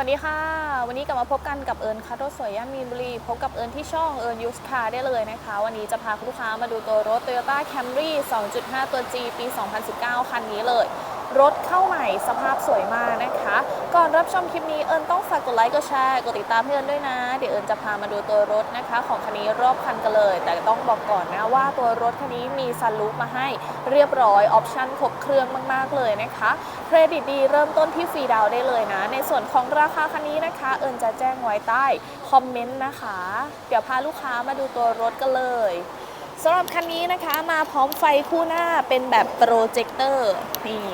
วัสดีค่ะ วันนี้กลับมาพบกันกับเอิญคาร์โรถสวยย่านมีนบุรี พบกับเอิญที่ช่องเอิญยูสคาได้เลยนะคะ วันนี้จะพาคุณลูกค้ามาดูตัวรถ Toyota Camry 2.5 ตัว G ปี 2019 คันนี้เลย รถเข้าใหม่สภาพสวยมากนะคะ ก่อนรับชมคลิปนี้เอิญต้องฝากกดไลค์กดแชร์กดติดตามให้เอิญด้วยนะ เดี๋ยวเอิญจะพามาดูตัวรถนะคะ ของคันนี้รอบคันกันเลย แต่ต้องบอกก่อนนะว่าตัวรถคันนี้มีซันรูฟมาให้เรียบร้อยออปชั่นครบเครื่องมาก ๆ เลยนะคะเครดิตดีเริ่มต้นที่ฟรีดาวได้เลยนะ ในส่วนของราคาคันนี้นะคะ เอิญจะแจ้งไว้ใต้คอมเมนต์นะคะ เดี๋ยวพาลูกค้ามาดูตัวรถกันเลยสำหรับคันนี้นะคะมาพร้อมไฟคู่หน้าเป็นแบบโปรเจคเตอร์นี่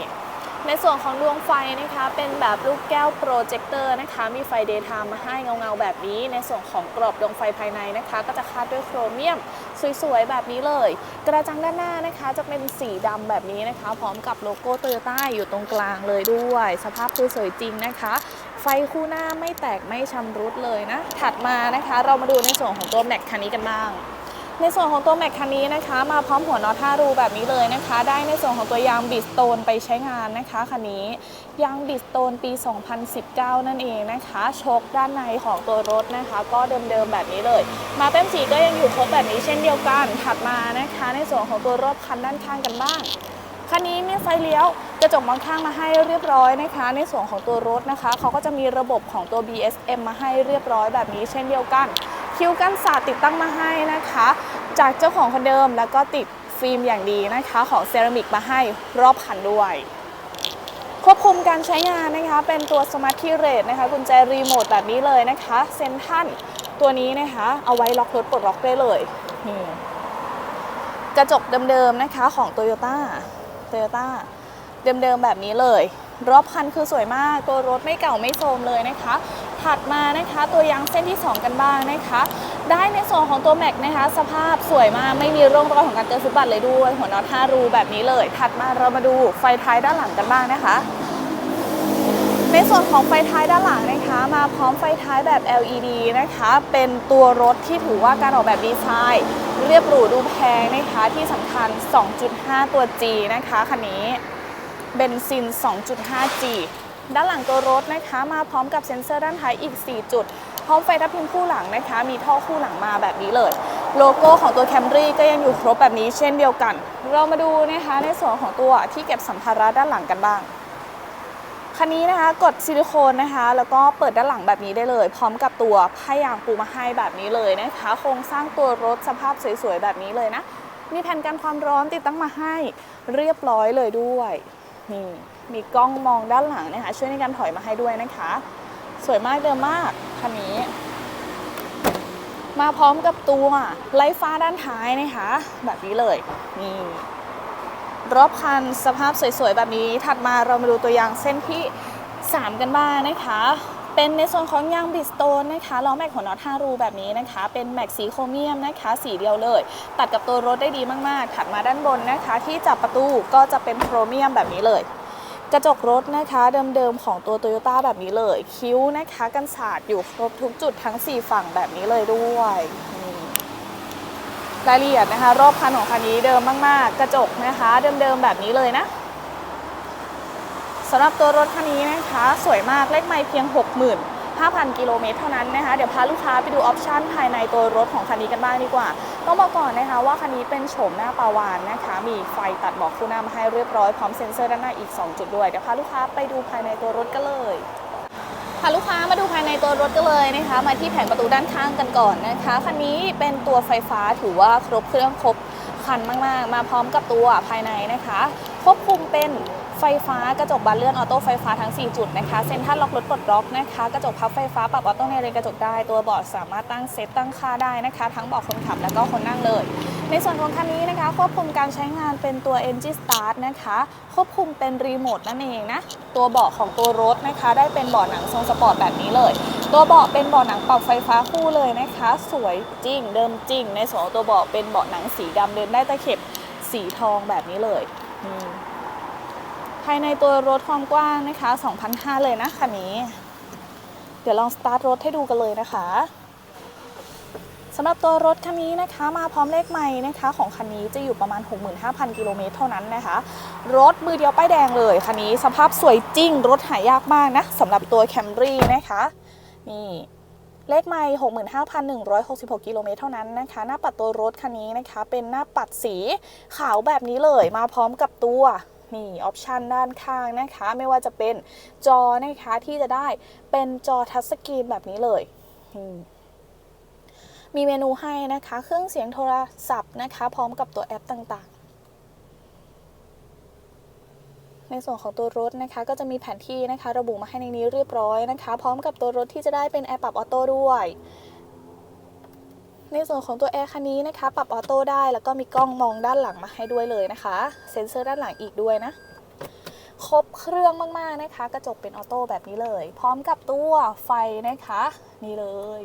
ในส่วนของดวงไฟนะคะเป็นแบบลูกแก้วโปรเจคเตอร์นะคะมีไฟเดย์ไทม์มาให้เงาๆแบบนี้ ในส่วนของกรอบดวงไฟภายในนะคะ ก็จะคาดด้วยโครเมียมสวยๆแบบนี้เลย กระจังด้านหน้านะคะจะเป็นสีดำแบบนี้นะคะ พร้อมกับโลโก้โตโยต้าอยู่ตรงกลางเลยด้วย สภาพคือสวยจริงนะคะ ไฟคู่หน้าไม่แตกไม่ชำรุดเลยนะ ถัดมานะคะ เรามาดูในส่วนของตัวแม็กคันนี้กันบ้าง ในส่วนของตัวแม็กคันนี้นะคะ มาพร้อมหัวน็อต5รูแบบนี้เลยนะคะ ได้ในส่วนของตัวยางบิสโตนไปใช้งานนะคะคันนี้ยางบิสโตนปี 2019 นั่นเองนะคะชคด้านในของตัวรถนะคะ ก็เดิมๆแบบนี้เลย มาเต็มสีก็ยังอยู่ครบแบบนี้เช่นเดียวกันถัดมานะคะ ในส่วนของตัวรถคันด้านข้างกันบ้างคันนี้มีไฟเลี้ยวกระจกมองข้างมาให้เรียบร้อยนะคะ ในส่วนของตัวรถนะคะเขาก็จะมีระบบของตัว BSM มาให้เรียบร้อยแบบนี้เช่นเดียวกัน คิ้วกันสาดติดตั้งมาให้นะคะ จากเจ้าของคนเดิมแล้วก็ติดฟิล์มอย่างดีนะคะของเซรามิกมาให้รอบคันด้วยควบคุมการใช้งานนะคะ เป็นตัวสมาร์ทคีเรตนะคะกุญแจรีโมทแบบนี้เลยนะคะ เซนทันตัวนี้นะคะ เอาไว้ล็อกรถปลดล็อกได้เลยนี่กระจกเดิมๆนะคะของ Toyota Toyota เดิมๆแบบนี้เลย รอบคันคือสวยมาก ตัวรถไม่เก่าไม่โทรมเลยนะคะ ถัดมานะคะ ตัวยางเส้นที่ 2 กันบ้างนะคะ ได้ในส่วนของตัวแม็กนะคะ สภาพสวยมากไม่มีร่องรอยของการเกิดฟุตบาทเลยด้วย หัวน็อต5รูแบบนี้เลย ถัดมาเรามาดูไฟท้ายด้านหลังกันบ้างนะคะในส่วนของไฟท้ายด้านหลังนะคะ มาพร้อมไฟท้ายแบบ LED นะคะ เป็นตัวรถที่ถือว่าการออกแบบดีไซน์ เรียบหรูดูแพงนะคะ ที่สำคัญ 2.5 ตัว G นะคะคันนี้เบนซิน 2.5G ด้านหลังตัวรถนะคะ มาพร้อมกับเซ็นเซอร์ด้านท้ายอีก 4 จุด พร้อมไฟทับทิมคู่หลังนะคะ มีท่อคู่หลังมาแบบนี้เลย โลโก้ของตัว Camry ก็ยังอยู่ครบแบบนี้เช่นเดียวกัน เรามาดูนะคะในส่วนของตัวที่เก็บสัมภาระด้านหลังกันบ้างคันนี้นะคะกดซิลิโคนนะคะ แล้วก็เปิดด้านหลังแบบนี้ได้เลย พร้อมกับตัวผ้ายางปูมาให้แบบนี้เลยนะคะโครงสร้างตัวรถสภาพสวยๆแบบนี้เลยนะมีแผ่นกันความร้อนติดตั้งมาให้เรียบร้อยเลยด้วยนี่ มีกล้องมองด้านหลังนะคะ ช่วยในการถอยมาให้ด้วยนะคะ สวยมากเดิมมากคันนี้ มาพร้อมกับตัวไลฟ้าด้านท้ายนะคะ แบบนี้เลยนี่รอบคันสภาพสวยๆ แบบนี้ ถัดมาเรามาดูตัวอย่างเส้นที่ 3 กันบ้างนะคะ เป็นในส่วนของยางบิสโตนนะคะล้อแม็กหัวน็อต5รูแบบนี้นะคะ เป็นแม็กสีโครเมียมนะคะ สีเดียวเลย ตัดกับตัวรถได้ดีมากๆ ถัดมาด้านบนนะคะ ที่จับประตูก็จะเป็นโครเมียมแบบนี้เลย กระจกรถนะคะเดิมๆของตัว Toyota แบบนี้เลย คิ้วนะคะกันศาสตร์อยู่ครบทุกจุดทั้ง 4 ฝั่งแบบนี้เลยด้วยรายละเอียดนะคะ รอบคันของคันนี้เดิมมากๆ กระจกนะคะเดิมๆแบบนี้เลยนะสำหรับตัวรถคันนี้นะคะ สวยมากเลขไมล์เพียง65,000 กิโลเมตรเท่านั้นนะคะ เดี๋ยวพาลูกค้าไปดูออปชั่นภายในตัวรถของคันนี้กันบ้างดีกว่า ต้องบอกก่อนนะคะว่าคันนี้เป็นโฉมหน้าปาวานนะคะ มีไฟตัดเบอกคู่หน้ามาให้เรียบร้อย พร้อมเซ็นเซอร์ด้านหน้าอีก 2 จุดด้วย เดี๋ยวพาลูกค้าไปดูภายในตัวรถกันเลยพาลูกค้ามาดูภายในตัวรถกันเลยนะคะ มาที่แผงประตูด้านข้างกันก่อนนะคะ คันนี้เป็นตัวไฟฟ้าถือว่าครบเครื่องครบคันมาก ๆ มาพร้อมกับตัวภายในนะคะ ควบคุมเป็น ไฟฟ้ากระจกบานเลื่อนออโต้ไฟฟ้าทั้ง 4 จุดนะคะเซ็นทรัลล็อกรถปลดล็อกนะคะกระจกพับไฟฟ้าปรับออโต้ในเลนกระจกได้ตัวเบาะสามารถตั้งเซตตั้งค่าได้นะคะ ทั้งเบาะคนขับแล้วก็คนนั่งเลย ในส่วนของคันนี้นะคะ ควบคุมการใช้งานเป็นตัว Engine Start นะคะ ควบคุมเป็นรีโมทนั่นเองนะตัวเบาะของตัวรถนะคะ ได้เป็นเบาะหนังทรงสปอร์ตแบบนี้เลย ตัวเบาะเป็นเบาะหนังปรับไฟฟ้าคู่เลยนะคะ สวยจริงเดิมจริง ในส่วนของตัวเบาะเป็นเบาะหนังสีดำเดินได้ตะเข็บสีทองแบบนี้เลยอืม ภายในตัวรถความกว้างนะคะ2,500 เลยนะคันนี้ เดี๋ยวลองสตาร์ทรถให้ดูกันเลยนะคะสำหรับตัวรถคันนี้นะคะมาพร้อมเลขใหม่นะคะของคันนี้จะอยู่ประมาณ 65,000 กิโลเมตรเท่านั้นนะคะ รถมือเดียวป้ายแดงเลยคันนี้สภาพสวยจริง รถหายากมากนะสำหรับตัว Camry นะคะนี่เลขใหม่ 65,166 กิโลเมตรเท่านั้นนะคะ หน้าปัดตัวรถคันนี้นะคะ เป็นหน้าปัดสีขาวแบบนี้เลยมาพร้อมกับตัว นี่ออปชันด้านข้างนะคะ ไม่ว่าจะเป็นจอนะคะที่จะได้เป็นจอทัชสกรีนแบบนี้เลยมมีเมนูให้นะคะ เครื่องเสียงโทรศัพท์นะคะ พร้อมกับตัวแอปต่างๆ ในส่วนของตัวรถนะคะ ก็จะมีแผนที่นะคะ ระบุมาให้ในนี้เรียบร้อยนะคะ พร้อมกับตัวรถที่จะได้เป็นแอร์ปรับออโต้ด้วย ในส่วนของตัวแอร์คันนี้นะคะ ปรับออโต้ได้ แล้วก็มีกล้องมองด้านหลังมาให้ด้วยเลยนะคะ เซ็นเซอร์ด้านหลังอีกด้วยนะ บเครื่องมากๆนะคะ กระจกเป็นออโต้แบบนี้เลย พร้อมกับตัวไฟนะคะ นี่เลย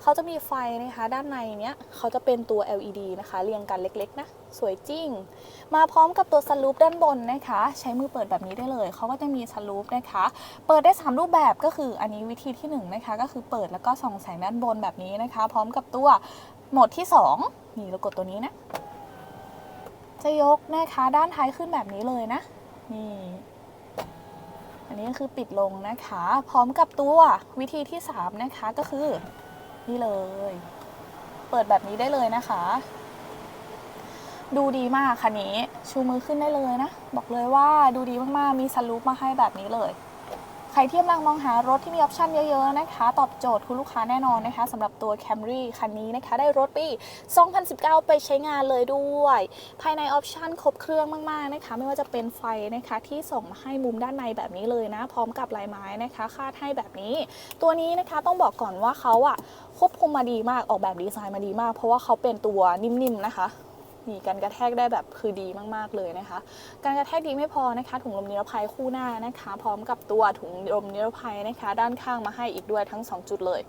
เขาจะมีไฟนะคะ ด้านในเนี้ยเขาจะเป็นตัว LED นะคะ เรียงกันเล็กๆนะ สวยจริง มาพร้อมกับตัวสลูปด้านบนนะคะ ใช้มือเปิดแบบนี้ได้เลย เขาก็จะมีสลูปนะคะ เปิดได้ 3 รูปแบบก็คืออันนี้วิธีที่1นะคะ ก็คือเปิดแล้วก็ส่องแสงด้านบนแบบนี้นะคะ พร้อมกับตัวโหมดที่ 2 นี่เรากดตัวนี้นะ จะยกนะคะด้านท้ายขึ้นแบบนี้เลยนะ นี่ อันนี้ก็คือปิดลงนะคะ พร้อมกับตัววิธีที่ 3 นะคะก็คือนี่เลย เปิดแบบนี้ได้เลยนะคะ ดูดีมากคันนี้ชูมือขึ้นได้เลยนะ บอกเลยว่าดูดีมากๆ มีสลูปมาให้แบบนี้เลย ใครที่กำลังมองหารถที่มีออปชันเยอะๆนะคะ ตอบโจทย์คุณลูกค้าแน่นอนนะคะสำหรับตัว Camry คันนี้นะคะ ได้รถปี 2019 ไปใช้งานเลยด้วย ภายในออปชันครบเครื่องมากๆนะคะ ไม่ว่าจะเป็นไฟนะคะที่ส่งมาให้มุมด้านในแบบนี้เลยนะ พร้อมกับลายไม้นะคะ คาดให้แบบนี้ ตัวนี้นะคะต้องบอกก่อนว่าเขาอะควบคุมมาดีมากออกแบบดีไซน์มาดีมาก เพราะว่าเขาเป็นตัวนิ่มๆนะคะ มีการกระแทกได้แบบคือดีมากๆเลยนะคะ การกระแทกดีไม่พอนะคะ ถุงลมนิรภัยคู่หน้านะคะ พร้อมกับตัวถุงลมนิรภัยนะคะ ด้านข้างมาให้อีกด้วยทั้ง 2 จุดเลย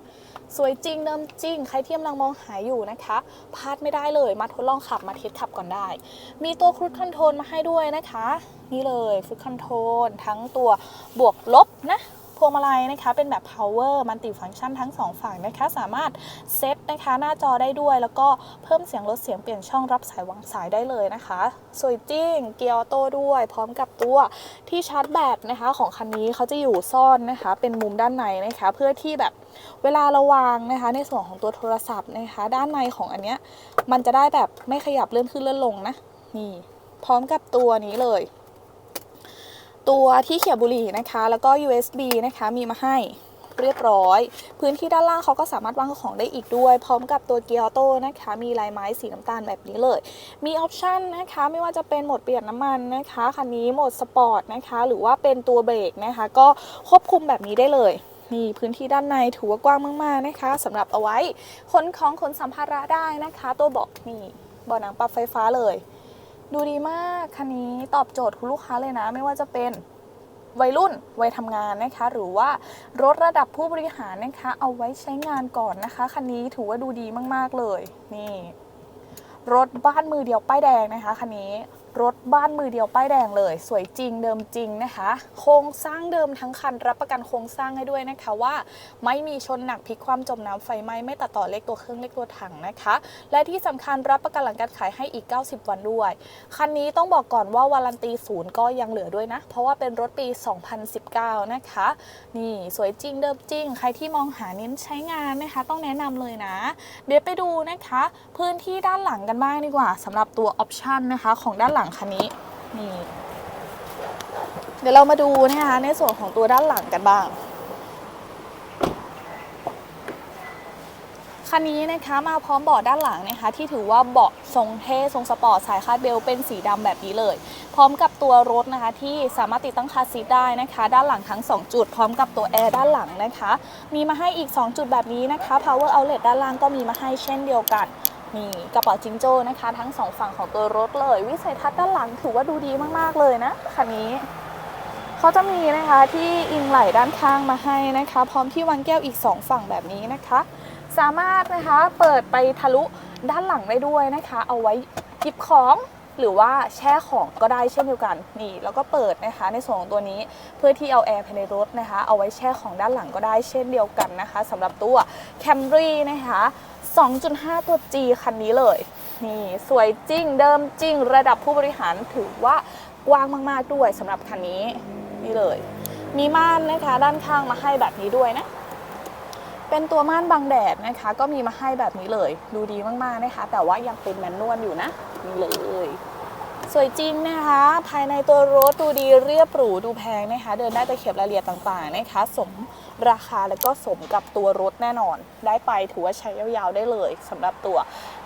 สวยจริงเดิมจริง ใครที่กำลังมองหาอยู่นะคะพลาดไม่ได้เลยมาทดลองขับมาเทสขับก่อนได้ มีตัวครู i คอนโทรลมาให้ด้วยนะคะ นี่เลยฟ u ดคอนโทรลทั้งตัวบวกลบนะ วงมาลัยนะคะ เป็นแบบ power multi function ทั้ง 2 ฝั่งนะคะ สามารถเซตนะคะ หน้าจอได้ด้วย แล้วก็เพิ่มเสียงลดเสียงเปลี่ยนช่องรับสายวางสายได้เลยนะคะ สวยจริง เกียร์ออโต้ด้วย พร้อมกับตัวที่ชาร์จแบตนะคะ ของคันนี้เขาจะอยู่ซ่อนนะคะ เป็นมุมด้านในนะคะ เพื่อที่แบบเวลาเราวางนะคะ ในส่วนของตัวโทรศัพท์นะคะ ด้านในของอันเนี้ยมันจะได้แบบไม่ขยับเลื่อนขึ้นเลื่อนลงนะนี่พร้อมกับตัวนี้เลย ตัวที่เขียบบุหรี่นะคะ แล้วก็ USB นะคะมีมาให้เรียบร้อย พื้นที่ด้านล่างเขาก็สามารถวางของได้อีกด้วย พร้อมกับตัวเกียร์ออโต้นะคะ มีลายไม้สีน้ำตาลแบบนี้เลย มีออปชันนะคะ ไม่ว่าจะเป็นโหมดเปลี่ยนน้ำมันนะคะ คันนี้โหมดสปอร์ตนะคะ หรือว่าเป็นตัวเบรกนะคะ ก็ควบคุมแบบนี้ได้เลยนี่พื้นที่ด้านในถือว่ากว้างมาก ๆ นะคะสำหรับเอาไว้ขนของขนสัมภาระได้นะคะ ตัวเบาะนี่เบาะหนังปรับไฟฟ้าเลย ดูดีมากคันนี้ตอบโจทย์คุณลูกค้าเลยนะ ไม่ว่าจะเป็นวัยรุ่นวัยทำงานนะคะ หรือว่ารถระดับผู้บริหารนะคะ เอาไว้ใช้งานก่อนนะคะ คันนี้ถือว่าดูดีมากๆเลย นี่ รถบ้านมือเดียวป้ายแดงนะคะคันนี้ รถบ้านมือเดียวป้ายแดงเลย สวยจริงเดิมจริงนะคะ โครงสร้างเดิมทั้งคันรับประกันโครงสร้างให้ด้วยนะคะว่า ไม่มีชนหนักพลิกความจมน้ำไฟไหม้ไม่ตัดต่อเลขตัวเครื่องเลขตัวถังนะคะ และที่สำคัญรับประกันหลังการขายให้อีก 90 วันด้วย คันนี้ต้องบอกก่อนว่าวารันตีศูนย์ก็ยังเหลือด้วยนะ เพราะว่าเป็นรถปี 2019 นะคะ นี่สวยจริงเดิมจริง ใครที่มองหาเน้นใช้งานนะคะ ต้องแนะนำเลยนะ เดี๋ยวไปดูนะคะ พื้นที่ด้านหลังกันบ้างดีกว่าสำหรับตัวออปชันนะคะ ของด้านหลังคันนี้นี่เดี๋ยวเรามาดูนะคะในส่วนของตัวด้านหลังกันบ้างคันนี้นะคะมาพร้อมเบาะด้านหลังนะคะที่ถือว่าเบาะทรงเท่ทรงสปอร์ตสายคาดเบลเป็นสีดำแบบนี้เลย พร้อมกับตัวรถนะคะที่สามารถติดตั้งคาซีทได้นะคะ ด้านหลังทั้ง 2 จุด พร้อมกับตัวแอร์ด้านหลังนะคะ มีมาให้อีก 2 จุดแบบนี้นะคะ power outlet ด้านล่างก็มีมาให้เช่นเดียวกัน นี่กระเป๋าจิงโจ้นะคะ ทั้งสองฝั่งของตัวรถเลย วิสัยทัศน์ด้านหลังถือว่าดูดีมากๆเลยนะคันนี้เขาจะมีนะคะที่อิงไหล่ด้านข้างมาให้นะคะ พร้อมที่วางแก้วอีก 2 ฝั่งแบบนี้นะคะ สามารถนะคะเปิดไปทะลุด้านหลังได้ด้วยนะคะ เอาไว้หยิบของหรือว่าแช่ของก็ได้เช่นเดียวกันนี่แล้วก็เปิดนะคะในส่วนของตัวนี้เพื่อที่เอาแอร์ภายในรถนะคะ เอาไว้แช่ของด้านหลังก็ได้เช่นเดียวกันนะคะสำหรับตัว Camry นะคะ 2.5 ตัว G คันนี้เลย นี่ สวยจริงเดิมจริง ระดับผู้บริหารถือว่ากว้างมาก ๆ ด้วยสำหรับคันนี้ นี่เลย มีม่านนะคะด้านข้างมาให้แบบนี้ด้วยนะเป็นตัวม่านบังแดดนะคะ ก็มีมาให้แบบนี้เลย ดูดีมากๆนะคะ แต่ว่ายังเป็นแมนนวลอยู่นะนี่เลย สวยจริงนะคะ ภายในตัวรถดูดีเรียบหรูดูแพงนะคะ เดินได้ตะเข็บรายละเอียดต่างๆนะคะ สมราคาและก็สมกับตัวรถแน่นอน ได้ไปถือว่าใช้ยาวๆได้เลยสำหรับตัว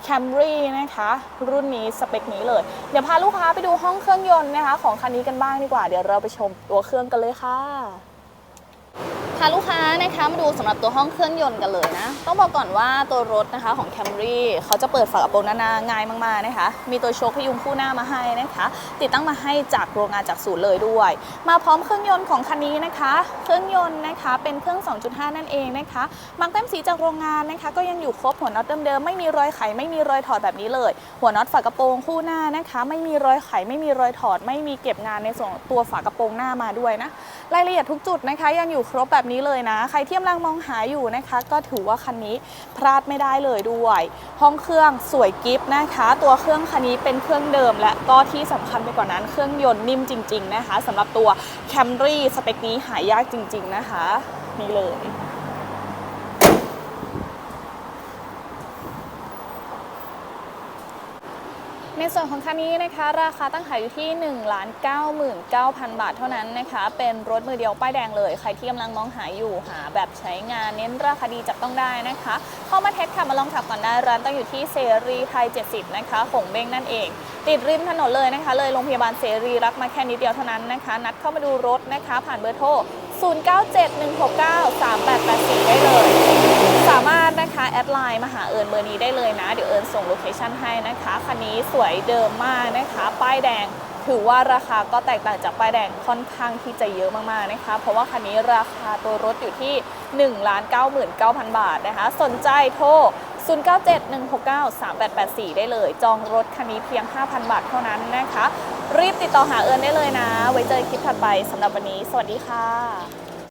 Camry นะคะ รุ่นนี้สเปคนี้เลย เดี๋ยวพาลูกค้าไปดูห้องเครื่องยนต์นะคะ ของคันนี้กันบ้างดีกว่า เดี๋ยวเราไปชมตัวเครื่องกันเลยค่ะ พาลูกค้านะคะมาดูสำหรับตัวห้องเครื่องยนต์กันเลยนะ ต้องบอกก่อนว่าตัวรถนะคะของ Camry เขาจะเปิดฝากระโปรงหน้าง่ายมากๆนะคะ มีตัวโชคพยุงคู่หน้ามาให้นะคะ ติดตั้งมาให้จากโรงงานจากศูนย์เลยด้วย มาพร้อมเครื่องยนต์ของคันนี้นะคะ เครื่องยนต์นะคะเป็นเครื่อง 2.5 นั่นเองนะคะมักแต้มสีจากโรงงานนะคะ ก็ยังอยู่ครบหัวน็อตเดิมๆไม่มีรอยไขไม่มีรอยถอดแบบนี้เลย หัวน็อตฝากระโปรงคู่หน้านะคะ ไม่มีรอยไขไม่มีรอยถอด ไม่มีเก็บงานในส่วนตัวฝากระโปรงหน้ามาด้วยนะรายละเอียดทุกจุดนะคะยังอยู่ครบแบบนี้เลยนะ ใครที่กำลังมองหาอยู่นะคะ ก็ถือว่าคันนี้พลาดไม่ได้เลยด้วย ห้องเครื่องสวยกิฟต์นะคะ ตัวเครื่องคันนี้เป็นเครื่องเดิม และก็ที่สำคัญไปกว่านั้นเครื่องยนต์นิ่มจริง ๆ นะคะสำหรับตัวแคมรี่สเปคนี้หายากจริง ๆ นะคะนี่เลย ในส่วนของคันนี้นะคะ ราคาตั้งขายอยู่ที่1 9 9 0 0 0บาทเท่านั้นนะคะ เป็นรถมือเดียวป้ายแดงเลย ใครที่กำลังมองหาอยู่หาแบบใช้งานเน้นราคาดีจับต้องได้นะคะ เข้ามาเทสขับมาลองขับก่อนได้ร้านตั้งอยู่ที่เสรีไทย 70 นะคะของเบ้งนั่นเอง ติดริมถนนเลยนะคะ เลยโรงพยาบาลเสรีรักมาแค่นิดเดียวเท่านั้นนะคะ นัดเข้ามาดูรถนะคะ ผ่านเบอร์โทร0971693884 ได้เลย สามารถนะคะแอดไลน์มาหาเอิญเบอร์นี้ได้เลยนะ เดี๋ยวเอิญส่งโลเคชั่นให้นะคะคันนี้สวยเดิมมากนะคะ ป้ายแดงถือว่าราคาก็แตกต่างจากป้ายแดงค่อนข้างที่จะเยอะมากๆนะคะ เพราะว่าคันนี้ราคาตัวรถอยู่ที่ 1 99,000 บาทนะคะ สนใจโทร 0971693884 ได้เลย จองรถคันนี้เพียง 5,000 บาทเท่านั้นนะคะ รีบติดต่อหาเอิญได้เลยนะ ไว้เจอคลิปถัดไปสำหรับวันนี้ สวัสดีค่ะ